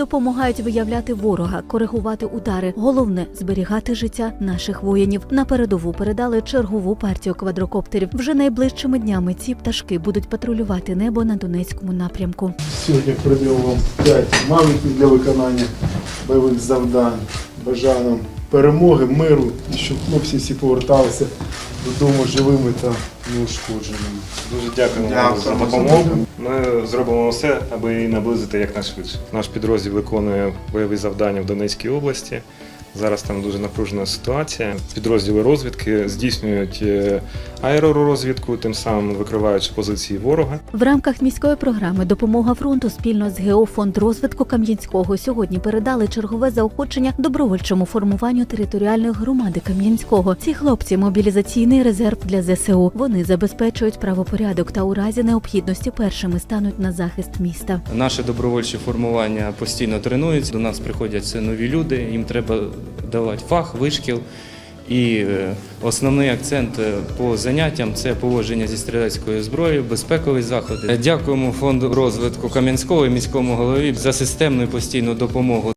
допомагають виявляти ворога, коригувати удари. Головне зберігати життя наших воїнів. На передову передали чергову партію квадрокоптерів. Вже найближчими днями ці пташки будуть патрулювати небо на Донецькому напрямку. Сьогодні привів вам 5 мавіків для виконання бойових завдань. Бажаю нам перемоги, миру і щоб хлопці всі поверталися додому живими та неушкодженими. Дуже дякуємо вам за допомогу. Ми зробимо все, аби її наблизити якнайшвидше. Наш підрозділ виконує бойові завдання в Донецькій області. Зараз там дуже напружена ситуація. Підрозділи розвідки здійснюють е, аеророзвідку, тим самим викриваючи позиції ворога. В рамках міської програми Допомога фронту спільно з Геофонд розвитку Кам'янського сьогодні передали чергове заохочення добровольчому формуванню територіальної громади Кам'янського. Ці хлопці мобілізаційний резерв для ЗСУ. Вони забезпечують правопорядок та у разі необхідності першими стануть на захист міста. Наше добровольче формування постійно тренується. До нас приходять нові люди, їм треба давати фах, вишкіл. І е, основний акцент е, по заняттям це поводження зі стрілецькою зброєю, безпекові заходи. Дякуємо фонду розвитку Кам'янського і міському голові за системну і постійну допомогу.